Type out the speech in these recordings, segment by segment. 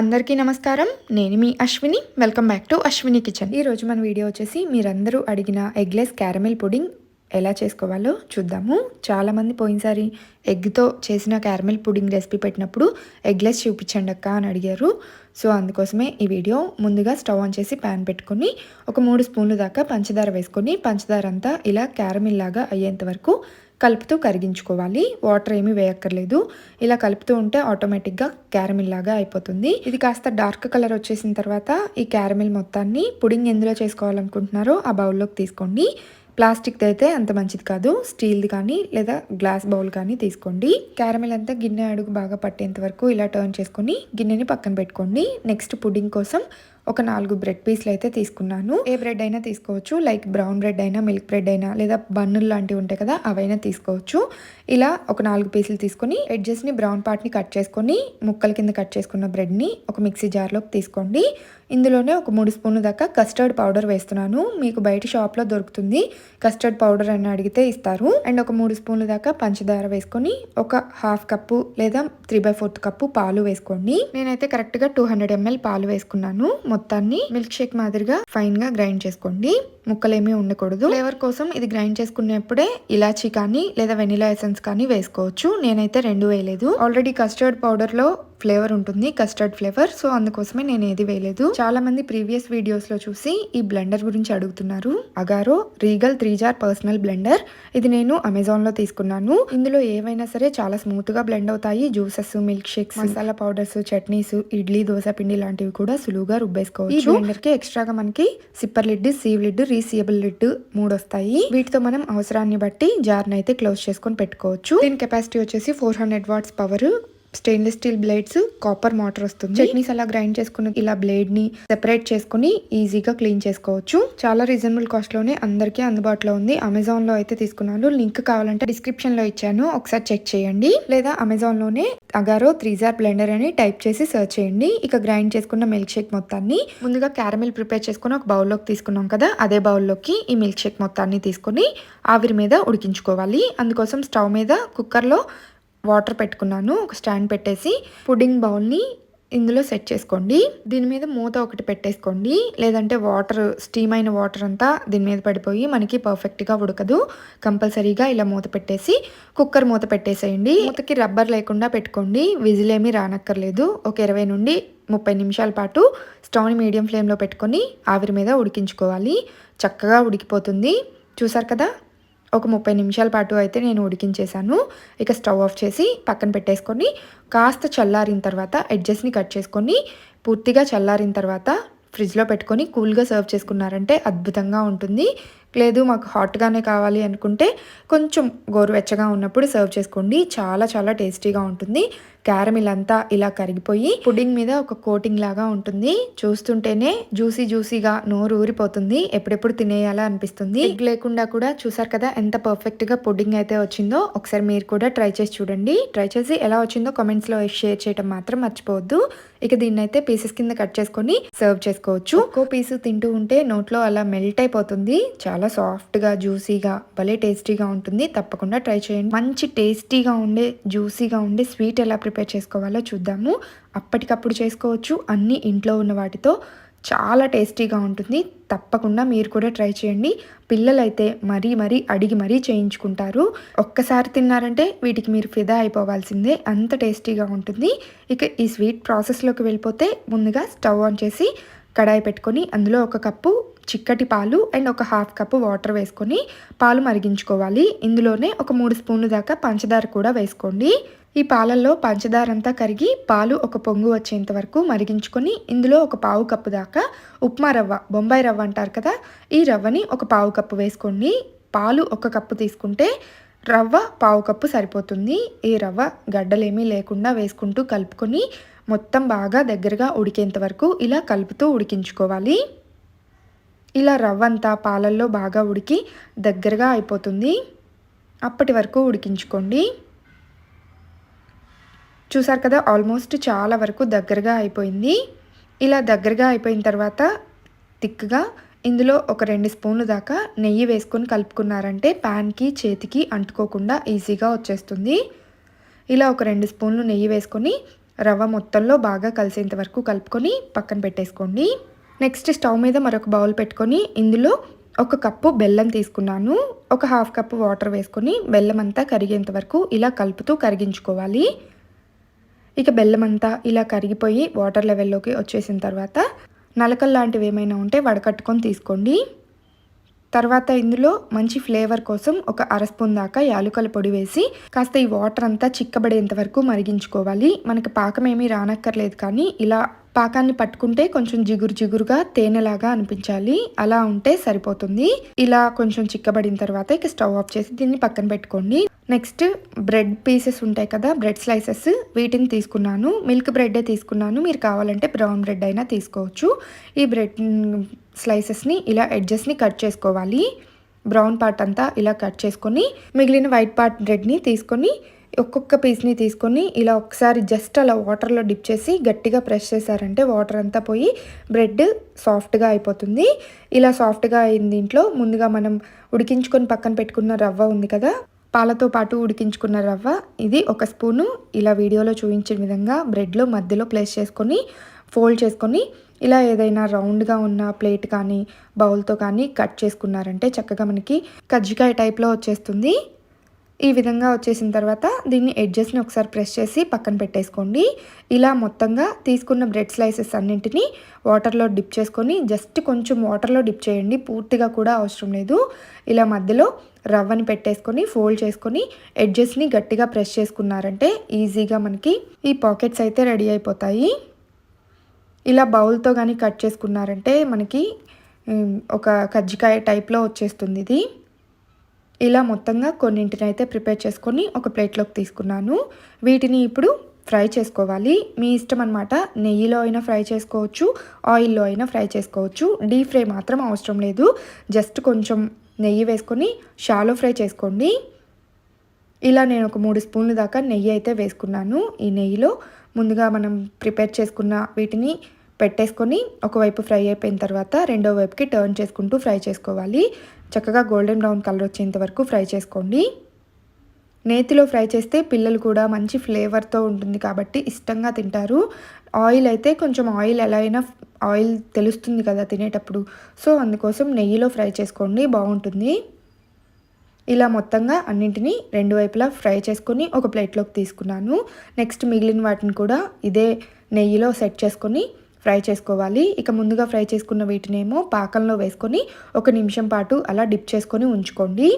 అందరికీ నమస్కారం. నేను మీ Ashwini. Welcome back to Ashwini kitchen ఈరోజు మన వీడియో వచ్చేసి మీరందరూ అడిగిన ఎగ్లెస్ క్యారమిల్ పుడింగ్ ఎలా చేసుకోవాలో చూద్దాము. చాలామంది పోయినసారి ఎగ్తో చేసిన క్యారమిల్ పుడింగ్ రెసిపీ పెట్టినప్పుడు ఎగ్లెస్ చూపించండి అక్క అని అడిగారు. సో అందుకోసమే ఈ వీడియో ముందుగా స్టవ్ ఆన్ చేసి ప్యాన్ పెట్టుకొని ఒక మూడు స్పూన్లు దాకా పంచదార వేసుకొని పంచదార అంతా ఇలా క్యారమిల్ లాగా అయ్యేంత వరకు కలుపుతూ కరిగించుకోవాలి. వాటర్ ఏమీ వేయక్కర్లేదు. ఇలా కలుపుతూ ఉంటే ఆటోమేటిక్గా క్యారమిల్ లాగా అయిపోతుంది. ఇది కాస్త డార్క్ కలర్ వచ్చేసిన తర్వాత ఈ క్యారమిల్ మొత్తాన్ని పుడింగ్ ఎందులో చేసుకోవాలనుకుంటున్నారో ఆ బౌల్లోకి తీసుకోండి. ప్లాస్టిక్ది అయితే అంత మంచిది కాదు. స్టీల్ది కానీ లేదా గ్లాస్ బౌల్ కానీ తీసుకోండి. క్యారమిల్ అంతా గిన్నె అడుగు బాగా పట్టేంత వరకు ఇలా టర్న్ చేసుకొని గిన్నెని పక్కన పెట్టుకోండి. నెక్స్ట్ పుడింగ్ కోసం ఒక నాలుగు బ్రెడ్ పీస్లు అయితే తీసుకున్నాను. ఏ బ్రెడ్ అయినా తీసుకోవచ్చు. లైక్ బ్రౌన్ బ్రెడ్ అయినా మిల్క్ బ్రెడ్ అయినా లేదా బన్నులు లాంటివి ఉంటాయి కదా అవైనా తీసుకోవచ్చు. ఇలా ఒక నాలుగు పీసులు తీసుకొని ఎడ్జెస్ని బ్రౌన్ పార్ట్ని కట్ చేసుకొని ముక్కల కింద కట్ చేసుకున్న బ్రెడ్ని ఒక మిక్సీ జార్లోకి తీసుకోండి. ఇందులోనే ఒక మూడు స్పూన్లు దాకా కస్టర్డ్ పౌడర్ వేస్తున్నాను. మీకు బయట షాప్లో దొరుకుతుంది. కస్టర్డ్ పౌడర్ అని అడిగితే ఇస్తారు. అండ్ ఒక మూడు స్పూన్లు దాకా పంచదార వేసుకొని ఒక హాఫ్ కప్పు లేదా త్రీ బై ఫోర్త్ కప్పు పాలు వేసుకోండి. నేనైతే కరెక్ట్గా టూ హండ్రెడ్ ఎంఎల్ పాలు వేసుకున్నాను. మొత్తాన్ని మిల్క్ షేక్ మాదిరిగా ఫైన్గా గ్రైండ్ చేసుకోండి. ముక్కలేమీ ఉండకూడదు. ఫ్లేవర్ కోసం ఇది గ్రైండ్ చేసుకునేప్పుడే ఇలాచీ కానీ లేదా వెనిలా ఎసెన్స్ కానీ వేసుకోవచ్చు. నేనైతే రెండు వేయలేదు. ఆల్రెడీ కస్టర్డ్ పౌడర్లో ఫ్లేవర్ ఉంటుంది కస్టర్డ్ ఫ్లేవర్. సో అందుకోసమే నేను ఏది వేయలేదు. చాలా మంది ప్రీవియస్ వీడియోస్లో చూసి ఈ బ్లెండర్ గురించి అడుగుతున్నారు. Agaro regal three jar personal blender. ఇది నేను అమెజాన్లో తీసుకున్నాను. ఇందులో ఏవైనా సరే చాలా స్మూత్గా బ్లెండ్ అవుతాయి. Juices milk shakes masala powders chutneys idli dosa పిండి లాంటివి కూడా సులువుగా రుబ్బేసుకోవచ్చు. ఈ బ్లెండర్కి ఎక్స్ట్రాగా మనకి sipper lid sieve lid resealable lid మూడు వస్తాయి. వీటితో మనం అవసరాన్ని బట్టి జార్ అయితే క్లోజ్ చేసుకొని పెట్టుకోవచ్చు. దీని కెపాసిటీ వచ్చేసి four hundred watts power. Stainless steel blades copper motor వస్తుంది. చట్నీస్ అలా గ్రైండ్ చేసుకుని ఇలా బ్లేడ్ని సెపరేట్ చేసుకుని ఈజీగా క్లీన్ చేసుకోవచ్చు. చాలా రీజనబుల్ కాస్ట్లోనే అందరికీ అందుబాటులో ఉంది. అమెజాన్లో అయితే తీసుకున్నాను. లింక్ కావాలంటే డిస్క్రిప్షన్లో ఇచ్చాను. ఒకసారి చెక్ చేయండి. లేదా అమెజాన్లోనే అగారో త్రీజార్ బ్లెండర్ అని టైప్ చేసి సర్చ్ చేయండి. ఇక గ్రైండ్ చేసుకున్న మిల్క్ షేక్ మొత్తాన్ని ముందుగా క్యారమిల్ ప్రిపేర్ చేసుకుని ఒక బౌల్లోకి తీసుకున్నాం కదా అదే బౌల్లోకి ఈ మిల్క్ షేక్ మొత్తాన్ని తీసుకొని ఆవిరి మీద ఉడికించుకోవాలి. అందుకోసం స్టవ్ మీద కుక్కర్లో వాటర్ పెట్టుకున్నాను. ఒక స్టాండ్ పెట్టేసి పుడ్డింగ్ బౌల్ని ఇందులో సెట్ చేసుకోండి. దీని మీద మూత ఒకటి పెట్టేసుకోండి. లేదంటే వాటర్ స్టీమ్ అయిన వాటర్ అంతా దీని మీద పడిపోయి మనకి పర్ఫెక్ట్గా ఉడకదు. కంపల్సరీగా ఇలా మూత పెట్టేసి కుక్కర్ మూత పెట్టేసేయండి. మూతకి రబ్బర్ లేకుండా పెట్టుకోండి. విజిల్ ఏమీ రానక్కర్లేదు. ఒక ఇరవై నుండి ముప్పై నిమిషాల పాటు స్టవ్ని మీడియం ఫ్లేమ్లో పెట్టుకొని ఆవిరి మీద ఉడికించుకోవాలి. చక్కగా ఉడికిపోతుంది. చూసారు కదా? ఒక ముప్పై నిమిషాల పాటు అయితే నేను ఉడికించేసాను ఇక స్టవ్ ఆఫ్ చేసి పక్కన పెట్టేసుకొని కాస్త చల్లారిన తర్వాత ఎడ్జెస్ని కట్ చేసుకొని పూర్తిగా చల్లారిన తర్వాత ఫ్రిడ్జ్లో పెట్టుకొని కూల్గా సర్వ్ చేసుకున్నారంటే అద్భుతంగా ఉంటుంది. లేదు మాకు హాట్గానే కావాలి అనుకుంటే కొంచెం గోరువెచ్చగా ఉన్నప్పుడు సర్వ్ చేసుకోండి. చాలా చాలా టేస్టీగా ఉంటుంది. క్యారమిల్ అంతా ఇలా కరిగిపోయి పుడ్డింగ్ మీద ఒక కోటింగ్ లాగా ఉంటుంది. చూస్తుంటేనే జ్యూసీ జ్యూసీగా నోరు ఊరిపోతుంది. ఎప్పుడెప్పుడు తినేయాలా అనిపిస్తుంది. ఎగ్ లేకుండా కూడా చూసారు కదా ఎంత పర్ఫెక్ట్గా పుడ్డింగ్ అయితే వచ్చిందో. ఒకసారి మీరు కూడా ట్రై చేసి చూడండి. ట్రై చేసి ఎలా వచ్చిందో కామెంట్స్లో షేర్ చేయడం మాత్రం మర్చిపోవద్దు. ఇక దీన్ని అయితే పీసెస్ కింద కట్ చేసుకొని సర్వ్ చేసుకోవచ్చు. ఒక్కో పీసు తింటూ ఉంటే నోట్లో అలా మెల్ట్ అయిపోతుంది. చాలా సాఫ్ట్గా జ్యూసీగా భలే టేస్టీగా ఉంటుంది. తప్పకుండా ట్రై చేయండి. మంచి టేస్టీగా ఉండే జ్యూసీగా ఉండే స్వీట్ ఎలా ప్రిపేర్ ప్రిపేర్ చేసుకోవాలో చూద్దాము. అప్పటికప్పుడు చేసుకోవచ్చు. అన్నీ ఇంట్లో ఉన్న వాటితో చాలా టేస్టీగా ఉంటుంది. తప్పకుండా మీరు కూడా ట్రై చేయండి. పిల్లలైతే మరీ మరీ అడిగి మరీ చేయించుకుంటారు. ఒక్కసారి తిన్నారంటే వీటికి మీరు ఫిదా అయిపోవాల్సిందే. అంత టేస్టీగా ఉంటుంది. ఇక ఈ స్వీట్ ప్రాసెస్లోకి వెళ్ళిపోతే ముందుగా స్టవ్ ఆన్ చేసి కడాయి పెట్టుకొని అందులో ఒక కప్పు చిక్కటి పాలు అండ్ ఒక హాఫ్ కప్పు వాటర్ వేసుకొని పాలు మరిగించుకోవాలి. ఇందులోనే ఒక మూడు స్పూన్లు దాకా పంచదార కూడా వేసుకోండి. ఈ పాలల్లో పంచదార అంతా కరిగి పాలు ఒక పొంగు వచ్చేంత వరకు మరిగించుకొని ఇందులో ఒక పావు కప్పు దాకా ఉప్మా రవ్వ బొంబాయి రవ్వ అంటారు కదా ఈ రవ్వని ఒక పావు కప్పు వేసుకోండి పాలు ఒక కప్పు తీసుకుంటే రవ్వ పావు కప్పు సరిపోతుంది. ఈ రవ్వ గడ్డలేమీ లేకుండా వేసుకుంటూ కలుపుకొని మొత్తం బాగా దగ్గరగా ఉడికేంత వరకు ఇలా కలుపుతూ ఉడికించుకోవాలి. ఇలా రవ్వ అంతా పాలల్లో బాగా ఉడికి దగ్గరగా అయిపోతుంది. అప్పటి వరకు ఉడికించుకోండి. చూసారు కదా ఆల్మోస్ట్ చాలా వరకు దగ్గరగా అయిపోయింది. ఇలా దగ్గరగా అయిపోయిన తర్వాత థిక్గా ఇందులో ఒక రెండు స్పూన్లు దాకా నెయ్యి వేసుకొని కలుపుకున్నారంటే ప్యాన్కి చేతికి అంటుకోకుండా ఈజీగా వచ్చేస్తుంది. ఇలా ఒక రెండు స్పూన్లు నెయ్యి వేసుకొని రవ్వ మొత్తంలో బాగా కలిసేంత వరకు కలుపుకొని పక్కన పెట్టేసుకోండి. నెక్స్ట్ స్టవ్ మీద మరొక బౌల్ పెట్టుకొని ఇందులో ఒక కప్పు బెల్లం తీసుకున్నాను. ఒక హాఫ్ కప్పు వాటర్ వేసుకొని బెల్లం అంతా కరిగేంత వరకు ఇలా కలుపుతూ కరిగించుకోవాలి. ఇక బెల్లం అంతా ఇలా కరిగిపోయి వాటర్ లెవెల్లోకి వచ్చేసిన తర్వాత నలకలు లాంటివి ఏమైనా ఉంటే వడకట్టుకొని తీసుకోండి. తర్వాత ఇందులో మంచి ఫ్లేవర్ కోసం ఒక అర స్పూన్ దాకా యాలుకల పొడి వేసి కాస్త ఈ వాటర్ అంతా చిక్కబడేంత వరకు మరిగించుకోవాలి. మనకి పాకం ఏమీ రానక్కర్లేదు కానీ ఇలా పాకాన్ని పట్టుకుంటే కొంచెం జిగురు జిగురుగా తేనెలాగా అనిపించాలి. అలా ఉంటే సరిపోతుంది. ఇలా కొంచెం చిక్కబడిన తర్వాత ఇక స్టవ్ ఆఫ్ చేసి దీన్ని పక్కన పెట్టుకోండి. నెక్స్ట్ బ్రెడ్ పీసెస్ ఉంటాయి కదా బ్రెడ్ స్లైసెస్ వీటిని తీసుకున్నాను. మిల్క్ బ్రెడ్డే తీసుకున్నాను. మీరు కావాలంటే బ్రౌన్ బ్రెడ్ అయినా తీసుకోవచ్చు. ఈ బ్రెడ్ స్లైసెస్ని ఇలా ఎడ్జెస్ని కట్ చేసుకోవాలి. బ్రౌన్ పార్ట్ అంతా ఇలా కట్ చేసుకొని మిగిలిన వైట్ పార్ట్ బ్రెడ్ని తీసుకొని ఒక్కొక్క పీస్ని తీసుకొని ఇలా ఒకసారి జస్ట్ అలా వాటర్లో డిప్ చేసి గట్టిగా ప్రెస్ చేశారంటే వాటర్ అంతా పోయి బ్రెడ్ సాఫ్ట్గా అయిపోతుంది. ఇలా సాఫ్ట్గా అయిన దీంట్లో ముందుగా మనం ఉడికించుకొని పక్కన పెట్టుకున్న రవ్వ ఉంది కదా పాలతో పాటు ఉడికించుకున్న రవ్వ. ఇది ఒక స్పూను. ఇలా వీడియోలో చూపించిన విధంగా బ్రెడ్లో మధ్యలో ప్లేస్ చేసుకొని ఫోల్డ్ చేసుకొని ఇలా ఏదైనా రౌండ్గా ఉన్న ప్లేట్ కానీ బౌల్తో కానీ కట్ చేసుకున్నారంటే చక్కగా మనకి కజ్జికాయ టైప్లో వచ్చేస్తుంది. ఈ విధంగా వచ్చేసిన తర్వాత దీన్ని ఎడ్జెస్ని ఒకసారి ప్రెస్ చేసి పక్కన పెట్టేసుకోండి. ఇలా మొత్తంగా తీసుకున్న బ్రెడ్ స్లైసెస్ అన్నింటినీ వాటర్లో డిప్ చేసుకొని జస్ట్ కొంచెం వాటర్లో డిప్ చేయండి. పూర్తిగా కూడా అవసరం లేదు. ఇలా మధ్యలో రవ్వని పెట్టేసుకొని ఫోల్డ్ చేసుకొని ఎడ్జెస్ని గట్టిగా ప్రెస్ చేసుకున్నారంటే ఈజీగా మనకి ఈ పాకెట్స్ అయితే రెడీ అయిపోతాయి. ఇలా బౌల్తో కానీ కట్ చేసుకున్నారంటే మనకి ఒక కజ్జికాయ టైప్లో వచ్చేస్తుంది ఇది. ఇలా మొత్తంగా కొన్నింటిని అయితే ప్రిపేర్ చేసుకొని ఒక ప్లేట్లోకి తీసుకున్నాను. వీటిని ఇప్పుడు ఫ్రై చేసుకోవాలి. మీ ఇష్టం అనమాట నెయ్యిలో అయినా ఫ్రై చేసుకోవచ్చు. ఆయిల్లో అయినా ఫ్రై చేసుకోవచ్చు. డీప్ ఫ్రై మాత్రం అవసరం లేదు. జస్ట్ కొంచెం నెయ్యి వేసుకొని షాలో ఫ్రై చేసుకోండి. ఇలా నేను ఒక మూడు స్పూన్ల దాకా నెయ్యి అయితే వేసుకున్నాను ఈ నెయ్యిలో. ముందుగా మనం ప్రిపేర్ చేసుకున్న వీటిని పెట్టేసుకొని ఒకవైపు ఫ్రై అయిపోయిన తర్వాత రెండో వైపుకి టర్న్ చేసుకుంటూ ఫ్రై చేసుకోవాలి. చక్కగా గోల్డెన్ బ్రౌన్ కలర్ వచ్చేంత వరకు ఫ్రై చేసుకోండి. నేతిలో ఫ్రై చేస్తే పిల్లలు కూడా మంచి ఫ్లేవర్తో ఉంటుంది కాబట్టి ఇష్టంగా తింటారు. ఆయిల్ అయితే కొంచెం ఆయిల్ ఎలా అయినా ఆయిల్ తెలుస్తుంది కదా తినేటప్పుడు. సో అందుకోసం నెయ్యిలో ఫ్రై చేసుకోండి బాగుంటుంది. ఇలా మొత్తంగా అన్నింటినీ రెండు వైపులా ఫ్రై చేసుకొని ఒక ప్లేట్లోకి తీసుకున్నాను. నెక్స్ట్ మిగిలిన వాటిని కూడా ఇదే నెయ్యిలో సెట్ చేసుకొని ఫ్రై చేసుకోవాలి. ఇక ముందుగా ఫ్రై చేసుకున్న వీటినేమో పాకంలో వేసుకొని ఒక నిమిషం పాటు అలా డిప్ చేసుకొని ఉంచుకోండి.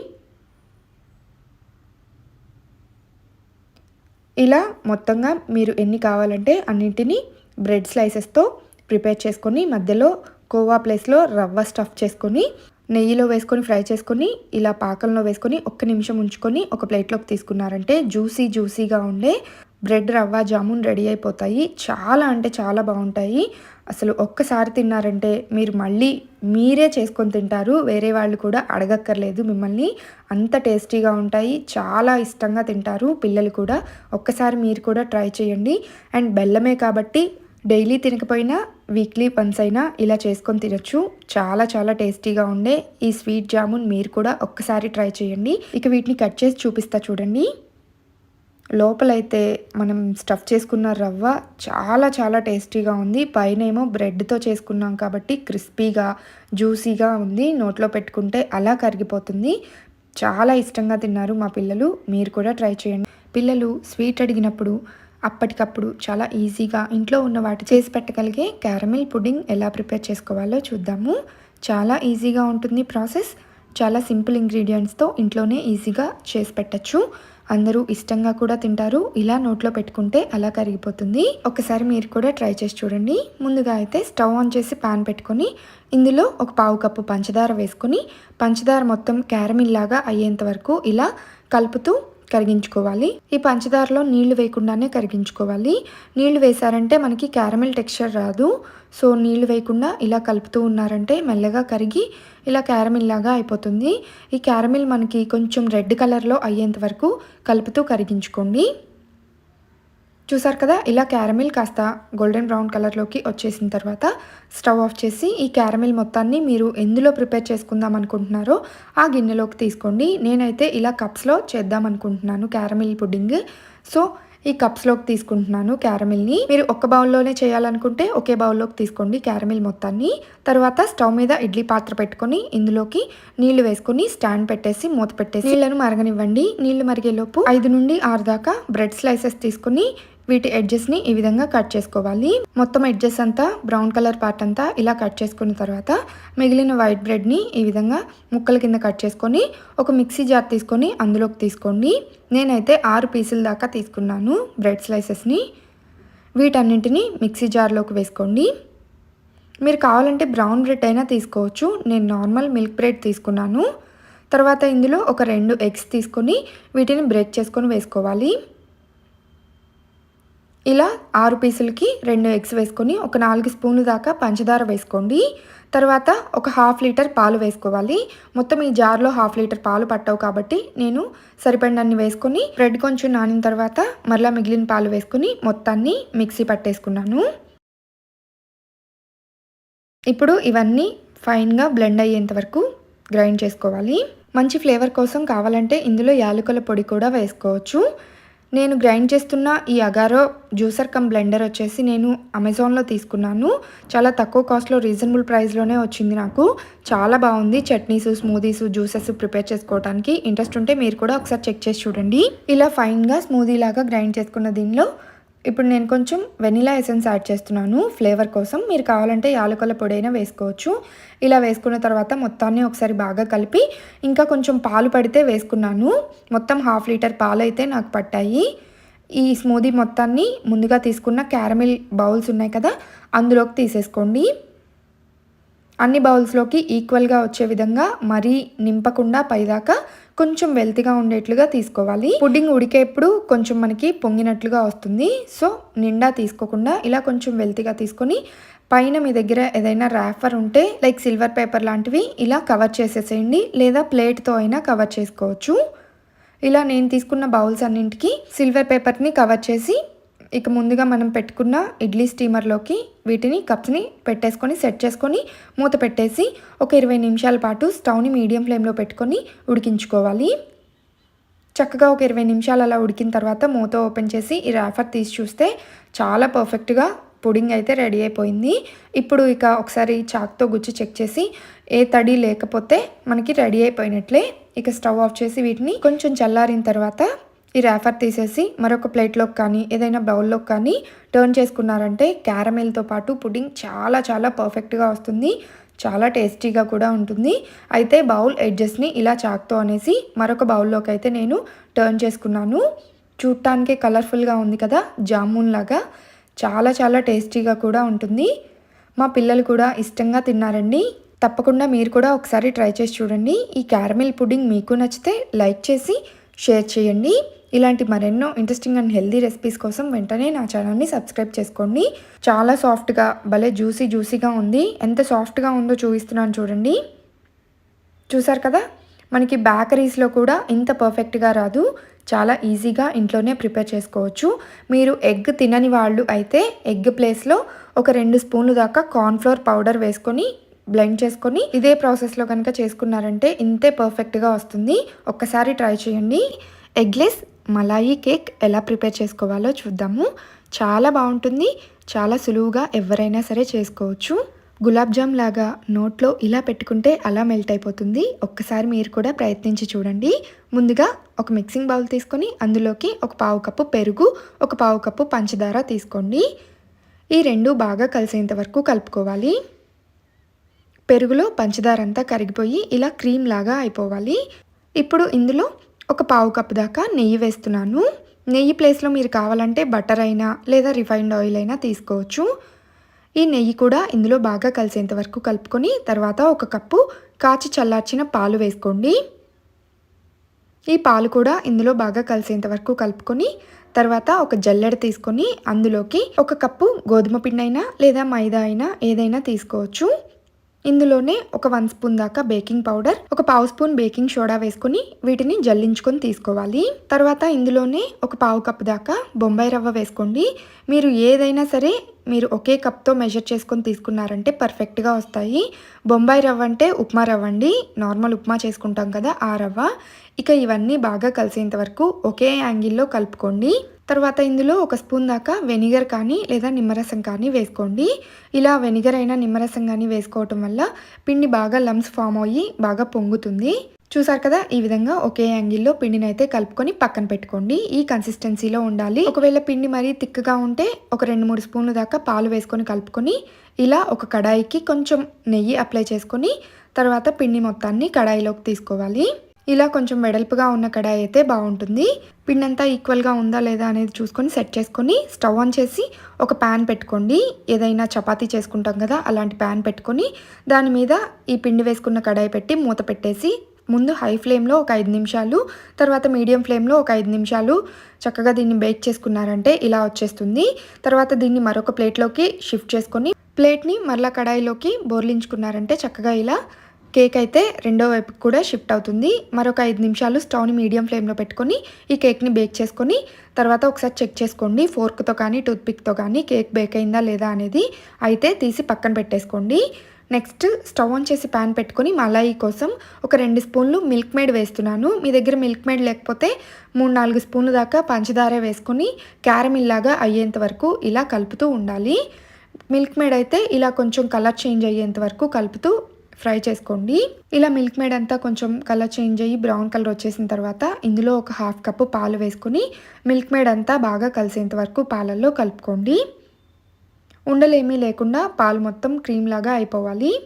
ఇలా మొత్తంగా మీరు ఎన్ని కావాలంటే అన్నింటినీ బ్రెడ్ స్లైసెస్తో ప్రిపేర్ చేసుకొని మధ్యలో కోవా ప్లేస్లో రవ్వ స్టఫ్ చేసుకొని నెయ్యిలో వేసుకొని ఫ్రై చేసుకొని ఇలా పాకంలో వేసుకొని ఒక్క నిమిషం ఉంచుకొని ఒక ప్లేట్లోకి తీసుకున్నారంటే జ్యూసీ జ్యూసీగా ఉండే బ్రెడ్ రవ్వ జామున్ రెడీ అయిపోతాయి. చాలా అంటే చాలా బాగుంటాయి. అసలు ఒక్కసారి తిన్నారంటే మీరు మళ్ళీ మీరే చేసుకొని తింటారు. వేరే వాళ్ళు కూడా అడగక్కర్లేదు మిమ్మల్ని. అంత టేస్టీగా ఉంటాయి. చాలా ఇష్టంగా తింటారు పిల్లలు కూడా. ఒక్కసారి మీరు కూడా ట్రై చేయండి. అండ్ బెల్లమే కాబట్టి డైలీ తినకపోయినా వీక్లీ వన్స్ అయినా ఇలా చేసుకొని తినొచ్చు. చాలా చాలా టేస్టీగా ఉండే ఈ స్వీట్ జామున్ మీరు కూడా ఒక్కసారి ట్రై చేయండి. ఇక వీటిని కట్ చేసి చూపిస్తా చూడండి. లోపలైతే మనం స్టఫ్ చేసుకున్న రవ్వ చాలా చాలా టేస్టీగా ఉంది. పైన ఏమో బ్రెడ్తో చేసుకున్నాం కాబట్టి క్రిస్పీగా జ్యూసీగా ఉంది. నోట్లో పెట్టుకుంటే అలా కరిగిపోతుంది. చాలా ఇష్టంగా తిన్నారు మా పిల్లలు. మీరు కూడా ట్రై చేయండి. పిల్లలు స్వీట్ అడిగినప్పుడు అప్పటికప్పుడు చాలా ఈజీగా ఇంట్లో ఉన్న వాటి చేసి పెట్టగలిగే క్యారమిల్ పుడ్డింగ్ ఎలా ప్రిపేర్ చేసుకోవాలో చూద్దాము. చాలా ఈజీగా ఉంటుంది ప్రాసెస్. చాలా సింపుల్ ఇంగ్రీడియంట్స్తో ఇంట్లోనే ఈజీగా చేసి పెట్టచ్చు. అందరూ ఇష్టంగా కూడా తింటారు. ఇలా నోట్లో పెట్టుకుంటే అలా కరిగిపోతుంది. ఒకసారి మీరు కూడా ట్రై చేసి చూడండి. ముందుగా అయితే స్టవ్ ఆన్ చేసి పాన్ పెట్టుకొని ఇందులో ఒక పావు కప్పు పంచదార వేసుకొని పంచదార మొత్తం క్యారమిల్ లాగా అయ్యేంత వరకు ఇలా కలుపుతూ కరిగించుకోవాలి. ఈ పంచదారలో నీళ్ళు వేయకుండానే కరిగించుకోవాలి. నీళ్ళు వేసారంటే మనకి క్యారమిల్ టెక్స్చర్ రాదు. సో నీళ్ళు వేయకుండా ఇలా కలుపుతూ ఉన్నారంటే మెల్లగా కరిగి ఇలా క్యారమిల్ లాగా అయిపోతుంది. ఈ క్యారమిల్ మనకి కొంచెం రెడ్ కలర్లో అయ్యేంత వరకు కలుపుతూ కరిగించుకోండి. చూసారు కదా? ఇలా క్యారమిల్ కాస్త గోల్డెన్ బ్రౌన్ కలర్లోకి వచ్చేసిన తర్వాత స్టవ్ ఆఫ్ చేసి ఈ క్యారమిల్ మొత్తాన్ని మీరు ఎందులో ప్రిపేర్ చేసుకుందాం అనుకుంటున్నారో ఆ గిన్నెలోకి తీసుకోండి. నేనైతే ఇలా కప్స్లో చేద్దాం అనుకుంటున్నాను క్యారమిల్ పుడ్డింగ్. సో ఈ కప్స్లోకి తీసుకుంటున్నాను క్యారమిల్ని. మీరు ఒక బౌల్లోనే చేయాలనుకుంటే ఒకే బౌల్లోకి తీసుకోండి క్యారమిల్ మొత్తాన్ని. తర్వాత స్టవ్ మీద ఇడ్లీ పాత్ర పెట్టుకొని ఇందులోకి నీళ్ళు వేసుకొని స్టాండ్ పెట్టేసి మూత పెట్టేసి నీళ్ళను మరగనివ్వండి. నీళ్ళు మరిగేలోపు ఐదు నుండి ఆరు దాకా బ్రెడ్ స్లైసెస్ తీసుకుని వీటి ఎడ్జెస్ని ఈ విధంగా కట్ చేసుకోవాలి. మొత్తం ఎడ్జెస్ అంతా బ్రౌన్ కలర్ పార్ట్ అంతా ఇలా కట్ చేసుకున్న తర్వాత మిగిలిన వైట్ బ్రెడ్ని ఈ విధంగా ముక్కల కింద కట్ చేసుకొని ఒక మిక్సీ జార్ తీసుకొని అందులోకి తీసుకోండి. నేనైతే ఆరు పీసుల దాకా తీసుకున్నాను బ్రెడ్ స్లైసెస్ని వీటన్నింటినీ మిక్సీ జార్లోకి వేసుకోండి. మీరు కావాలంటే బ్రౌన్ బ్రెడ్ అయినా తీసుకోవచ్చు. నేను నార్మల్ మిల్క్ బ్రెడ్ తీసుకున్నాను. తర్వాత ఇందులో ఒక రెండు ఎగ్స్ తీసుకొని వీటిని బ్రేక్ చేసుకొని వేసుకోవాలి. ఇలా ఆరు పీసులకి రెండు ఎగ్స్ వేసుకొని ఒక నాలుగు స్పూన్లు దాకా పంచదార వేసుకోండి. తర్వాత ఒక హాఫ్ లీటర్ పాలు వేసుకోవాలి. మొత్తం ఈ జార్లో హాఫ్ లీటర్ పాలు పట్టవు కాబట్టి నేను సరిపడినన్ని వేసుకొని బ్రెడ్ కొంచెం నానిన తర్వాత మరలా మిగిలిన పాలు వేసుకొని మొత్తాన్ని మిక్సీ పట్టేసుకున్నాను. ఇప్పుడు ఇవన్నీ ఫైన్గా బ్లెండ్ అయ్యేంత వరకు గ్రైండ్ చేసుకోవాలి. మంచి ఫ్లేవర్ కోసం కావాలంటే ఇందులో యాలకుల పొడి కూడా వేసుకోవచ్చు. నేను గ్రైండ్ చేస్తున్న ఈ అగారో జ్యూసర్ కమ్ బ్లెండర్ వచ్చేసి నేను అమెజాన్లో తీసుకున్నాను. చాలా తక్కువ కాస్ట్లో రీజనబుల్ ప్రైస్లోనే వచ్చింది నాకు. చాలా బాగుంది. చట్నీస్ స్మూదీస్ జ్యూసెస్ ప్రిపేర్ చేసుకోవడానికి ఇంట్రెస్ట్ ఉంటే మీరు కూడా ఒకసారి చెక్ చేసి చూడండి. ఇలా ఫైన్గా స్మూదీ లాగా గ్రైండ్ చేసుకున్న దీనిలో ఇప్పుడు నేను కొంచెం వెనిలా ఎసెన్స్ యాడ్ చేస్తున్నాను. ఫ్లేవర్ కోసం మీరు కావాలంటే యాలకుల పొడి అయినా వేసుకోవచ్చు. ఇలా వేసుకున్న తర్వాత మొత్తాన్ని ఒకసారి బాగా కలిపి ఇంకా కొంచెం పాలు పడితే వేసుకున్నాను. మొత్తం హాఫ్ లీటర్ పాలు అయితే నాకు పట్టాయి. ఈ స్మూదీ మొత్తాన్ని ముందుగా తీసుకున్న క్యారమిల్ బౌల్స్ ఉన్నాయి కదా అందులోకి తీసేసుకోండి. అన్ని బౌల్స్లోకి ఈక్వల్గా వచ్చే విధంగా మరీ నింపకుండా పైదాకా కొంచెం వెల్తిగా ఉండేట్లుగా తీసుకోవాలి. పుడ్డింగ్ ఉడికేప్పుడు కొంచెం మనకి పొంగినట్లుగా వస్తుంది. సో నిండా తీసుకోకుండా ఇలా కొంచెం వెల్తిగా తీసుకొని పైన మీ దగ్గర ఏదైనా ర్యాఫర్ ఉంటే లైక్ సిల్వర్ పేపర్ లాంటివి ఇలా కవర్ చేసేసేయండి. లేదా ప్లేట్తో అయినా కవర్ చేసుకోవచ్చు. ఇలా నేను తీసుకున్న బౌల్స్ అన్నింటికి సిల్వర్ పేపర్ని కవర్ చేసి ఇక ముందుగా మనం పెట్టుకున్న ఇడ్లీ స్టీమర్లోకి వీటిని కప్స్ని పెట్టేసుకొని సెట్ చేసుకొని మూత పెట్టేసి ఒక ఇరవై నిమిషాల పాటు స్టవ్ని మీడియం ఫ్లేమ్లో పెట్టుకొని ఉడికించుకోవాలి. చక్కగా ఒక ఇరవై నిమిషాలు అలా ఉడికిన తర్వాత మూత ఓపెన్ చేసి ఈ ర్యాఫర్ తీసి చూస్తే చాలా పర్ఫెక్ట్గా పుడింగ్ అయితే రెడీ అయిపోయింది. ఇప్పుడు ఇక ఒకసారి చాక్తో గుచ్చి చెక్ చేసి ఏ తడి లేకపోతే మనకి రెడీ అయిపోయినట్లే ఇక స్టవ్ ఆఫ్ చేసి వీటిని కొంచెం చల్లారిన తర్వాత ఈ ర్యాఫర్ తీసేసి మరొక ప్లేట్లోకి కానీ ఏదైనా బౌల్లోకి కానీ టర్న్ చేసుకున్నారంటే క్యారమెల్తో పాటు పుడ్డింగ్ చాలా చాలా పర్ఫెక్ట్గా వస్తుంది. చాలా టేస్టీగా కూడా ఉంటుంది. అయితే బౌల్ ఎడ్జెస్ని ఇలా చాక్తో అనేసి మరొక బౌల్లోకి అయితే నేను టర్న్ చేసుకున్నాను. చూడటానికి కలర్ఫుల్గా ఉంది కదా జామున్ లాగా. చాలా చాలా టేస్టీగా కూడా ఉంటుంది. మా పిల్లలు కూడా ఇష్టంగా తిన్నారండి. తప్పకుండా మీరు కూడా ఒకసారి ట్రై చేసి చూడండి. ఈ క్యారమిల్ పుడ్డింగ్ మీకు నచ్చితే లైక్ చేసి షేర్ చేయండి. ఇలాంటి మరెన్నో ఇంట్రెస్టింగ్ అండ్ హెల్దీ రెసిపీస్ కోసం వెంటనే నా ఛానల్ని సబ్స్క్రైబ్ చేసుకోండి. చాలా సాఫ్ట్గా భలే జ్యూసీ జ్యూసీగా ఉంది. ఎంత సాఫ్ట్గా ఉందో చూపిస్తున్నాను చూడండి. చూసారు కదా? మనకి బేకరీస్లో కూడా ఇంత పర్ఫెక్ట్గా రాదు. చాలా ఈజీగా ఇంట్లోనే ప్రిపేర్ చేసుకోవచ్చు. మీరు ఎగ్ తినని వాళ్ళు అయితే ఎగ్ ప్లేస్లో ఒక రెండు స్పూన్లు దాకా కార్న్ఫ్లోర్ పౌడర్ వేసుకొని బ్లెండ్ చేసుకొని ఇదే ప్రాసెస్లో కనుక చేసుకున్నారంటే ఇంతే పర్ఫెక్ట్గా వస్తుంది. ఒక్కసారి ట్రై చేయండి. ఎగ్లెస్ మలాయి కేక్ ఎలా ప్రిపేర్ చేసుకోవాలో చూద్దాము. చాలా బాగుంటుంది. చాలా సులువుగా ఎవరైనా సరే చేసుకోవచ్చు. గులాబ్ జామ్ లాగా నోట్లో ఇలా పెట్టుకుంటే అలా మెల్ట్ అయిపోతుంది. ఒక్కసారి మీరు కూడా ప్రయత్నించి చూడండి. ముందుగా ఒక మిక్సింగ్ బౌల్ తీసుకొని అందులోకి ఒక పావు కప్పు పెరుగు ఒక పావు కప్పు పంచదార తీసుకోండి. ఈ రెండు బాగా కలిసేంత వరకు కలుపుకోవాలి. పెరుగులో పంచదార అంతా కరిగిపోయి ఇలా క్రీమ్ లాగా అయిపోవాలి. ఇప్పుడు ఇందులో ఒక పావు కప్పు దాకా నెయ్యి వేస్తున్నాను. నెయ్యి ప్లేస్లో మీరు కావాలంటే బటర్ అయినా లేదా రిఫైన్డ్ ఆయిల్ అయినా తీసుకోవచ్చు. ఈ నెయ్యి కూడా ఇందులో బాగా కలిసేంత వరకు కలుపుకొని తర్వాత ఒక కప్పు కాచి చల్లార్చిన పాలు వేసుకోండి. ఈ పాలు కూడా ఇందులో బాగా కలిసేంత వరకు కలుపుకొని తర్వాత ఒక జల్లెడ తీసుకొని అందులోకి ఒక కప్పు గోధుమ పిండి అయినా లేదా మైదా అయినా ఏదైనా తీసుకోవచ్చు. ఇందులోనే ఒక వన్ స్పూన్ దాకా బేకింగ్ పౌడర్ ఒక పావు స్పూన్ బేకింగ్ సోడా వేసుకుని వీటిని జల్లించుకొని తీసుకోవాలి. తర్వాత ఇందులోనే ఒక పావు కప్పు దాకా బొంబాయి రవ్వ వేసుకోండి. మీరు ఏదైనా సరే మీరు ఒకే కప్తో మెజర్ చేసుకొని తీసుకున్నారంటే పర్ఫెక్ట్గా వస్తాయి. బొంబాయి రవ్వ అంటే ఉప్మా రవ్వ అండి. నార్మల్ ఉప్మా చేసుకుంటాం కదా ఆ రవ్వ. ఇక ఇవన్నీ బాగా కలిసేంత వరకు ఒకే యాంగిల్లో కలుపుకోండి. తర్వాత ఇందులో ఒక స్పూన్ దాకా వెనిగర్ కానీ లేదా నిమ్మరసం కానీ వేసుకోండి. ఇలా వెనిగర్ అయినా నిమ్మరసం కానీ వేసుకోవటం వల్ల పిండి బాగా లమ్స్ ఫామ్ అయ్యి బాగా పొంగుతుంది. చూసారు కదా ఈ విధంగా ఒకే యాంగిల్లో పిండిని అయితే కలుపుకొని పక్కన పెట్టుకోండి. ఈ కన్సిస్టెన్సీలో ఉండాలి. ఒకవేళ పిండి మరీ తిక్కగా ఉంటే ఒక రెండు మూడు స్పూన్లు దాకా పాలు వేసుకొని కలుపుకొని ఇలా ఒక కడాయికి కొంచెం నెయ్యి అప్లై చేసుకొని తర్వాత పిండి మొత్తాన్ని కడాయిలోకి తీసుకోవాలి. ఇలా కొంచెం వెడల్పుగా ఉన్న కడాయి అయితే బాగుంటుంది. పిండి అంతా ఈక్వల్గా ఉందా లేదా అనేది చూసుకొని సెట్ చేసుకొని స్టవ్ ఆన్ చేసి ఒక ప్యాన్ పెట్టుకోండి. ఏదైనా చపాతీ చేసుకుంటాం కదా అలాంటి ప్యాన్ పెట్టుకొని దాని మీద ఈ పిండి వేసుకున్న కడాయి పెట్టి మూత పెట్టేసి ముందు హై ఫ్లేమ్లో ఒక ఐదు నిమిషాలు తర్వాత మీడియం ఫ్లేమ్లో ఒక ఐదు నిమిషాలు చక్కగా దీన్ని బేక్ చేసుకున్నారంటే ఇలా వచ్చేస్తుంది. తర్వాత దీన్ని మరొక ప్లేట్లోకి షిఫ్ట్ చేసుకొని ప్లేట్ని మరలా కడాయిలోకి బోర్లించుకున్నారంటే చక్కగా ఇలా కేక్ అయితే రెండో వైపు కూడా షిఫ్ట్ అవుతుంది. మరొక ఐదు నిమిషాలు స్టవ్ని మీడియం ఫ్లేమ్లో పెట్టుకొని ఈ కేక్ని బేక్ చేసుకొని తర్వాత ఒకసారి చెక్ చేసుకోండి. ఫోర్క్తో కానీ టూత్పిక్తో కానీ కేక్ బేక్ అయిందా లేదా అనేది అయితే తీసి పక్కన పెట్టేసుకోండి. నెక్స్ట్ స్టవ్ ఆన్ చేసి ప్యాన్ పెట్టుకొని మలాయి కోసం ఒక రెండు స్పూన్లు మిల్క్ మేడ్ వేస్తున్నాను. మీ దగ్గర మిల్క్ మేడ్ లేకపోతే మూడు నాలుగు స్పూన్లు దాకా పంచదార వేసుకొని క్యారమిల్ లాగా అయ్యేంత వరకు ఇలా కలుపుతూ ఉండాలి. మిల్క్ మేడ్ అయితే ఇలా కొంచెం కలర్ చేంజ్ అయ్యేంత వరకు కలుపుతూ ఫ్రై చేసుకోండి. ఇలా మిల్క్ మేడ్ అంతా కొంచెం కలర్ చేంజ్ అయ్యి బ్రౌన్ కలర్ వచ్చేసిన తర్వాత ఇందులో ఒక హాఫ్ కప్పు పాలు వేసుకుని మిల్క్ మేడ్ అంతా బాగా కలిసేంత వరకు పాలల్లో కలుపుకోండి. ఉండలేమీ లేకుండా పాలు మొత్తం క్రీమ్ లాగా అయిపోవాలి.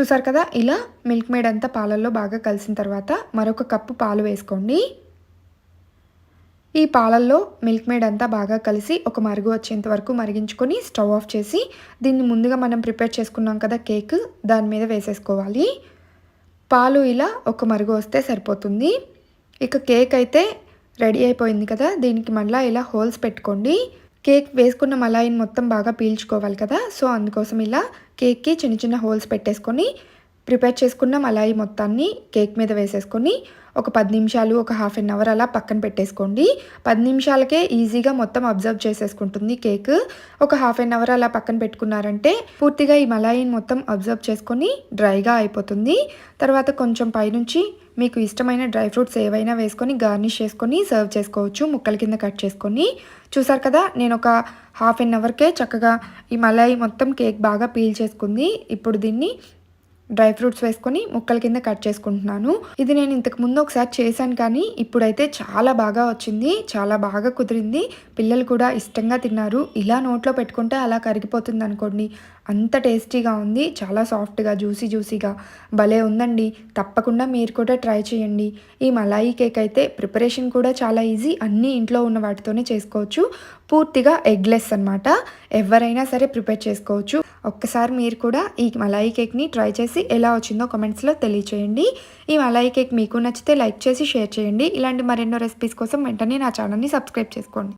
చూసారు కదా? ఇలా మిల్క్ మేడ్ అంతా పాలల్లో బాగా కలిసిన తర్వాత మరొక కప్పు పాలు వేసుకోండి. ఈ పాలల్లో మిల్క్ మేడ్ అంతా బాగా కలిసి ఒక మరుగు వచ్చేంత వరకు మరిగించుకొని స్టవ్ ఆఫ్ చేసి దీన్ని ముందుగా మనం ప్రిపేర్ చేసుకున్నాం కదా కేక్ దాని మీద వేసేసుకోవాలి. పాలు ఇలా ఒక మరుగు వస్తే సరిపోతుంది. ఇక కేక్ అయితే రెడీ అయిపోయింది కదా దీనికి మళ్ళీ ఇలా హోల్స్ పెట్టుకోండి. కేక్ వేసుకున్న మలాయిని మొత్తం బాగా పీల్చుకోవాలి కదా సో అందుకోసం ఇలా కేక్కి చిన్న చిన్న హోల్స్ పెట్టేసుకొని ప్రిపేర్ చేసుకున్న మలాయి మొత్తాన్ని కేక్ మీద వేసేసుకొని ఒక పది నిమిషాలు ఒక హాఫ్ అన్ అవర్ అలా పక్కన పెట్టేసుకోండి. పది నిమిషాలకే ఈజీగా మొత్తం అబ్జర్వ్ చేసేసుకుంటుంది కేక్. ఒక హాఫ్ అన్ అవర్ అలా పక్కన పెట్టుకున్నారంటే పూర్తిగా ఈ మలాయిని మొత్తం అబ్జర్వ్ చేసుకొని డ్రైగా అయిపోతుంది. తర్వాత కొంచెం పైనుంచి మీకు ఇష్టమైన డ్రై ఫ్రూట్స్ ఏవైనా వేసుకొని గార్నిష్ చేసుకొని సర్వ్ చేసుకోవచ్చు. ముక్కల కింద కట్ చేసుకొని. చూసారు కదా నేను ఒక హాఫ్ అన్ అవర్కే చక్కగా ఈ మలాయి మొత్తం కేక్ బాగా పీల్ చేసుకుంది. ఇప్పుడు దీన్ని డ్రై ఫ్రూట్స్ వేసుకొని ముక్కల కింద కట్ చేసుకుంటున్నాను. ఇది నేను ఇంతకు ముందు ఒకసారి చేశాను కానీ ఇప్పుడైతే చాలా బాగా వచ్చింది చాలా బాగా కుదిరింది. పిల్లలు కూడా ఇష్టంగా తిన్నారు. ఇలా నోట్లో పెట్టుకుంటే అలా కరిగిపోతుంది అనుకోండి. అంత టేస్టీగా ఉంది చాలా సాఫ్ట్గా జ్యూసీ జ్యూసీగా. భలే ఉందండి. తప్పకుండా మీరు కూడా ట్రై చేయండి. ఈ మలాయి కేక్ అయితే ప్రిపరేషన్ కూడా చాలా ఈజీ. అన్నీ ఇంట్లో ఉన్న వాటితోనే చేసుకోవచ్చు. పూర్తిగా ఎగ్లెస్ అనమాట ఎవరైనా సరే ప్రిపేర్ చేసుకోవచ్చు. ఒక్కసారి మీరు కూడా ఈ మలాయి కేక్ని ట్రై చేసి ఎలా వచ్చిందో కామెంట్స్లో తెలియచేయండి. ఈ మలాయి కేక్ మీకు నచ్చితే లైక్ చేసి షేర్ చేయండి. ఇలాంటి మరెన్నో రెసిపీస్ కోసం వెంటనే నా ఛానల్ని సబ్స్క్రైబ్ చేసుకోండి.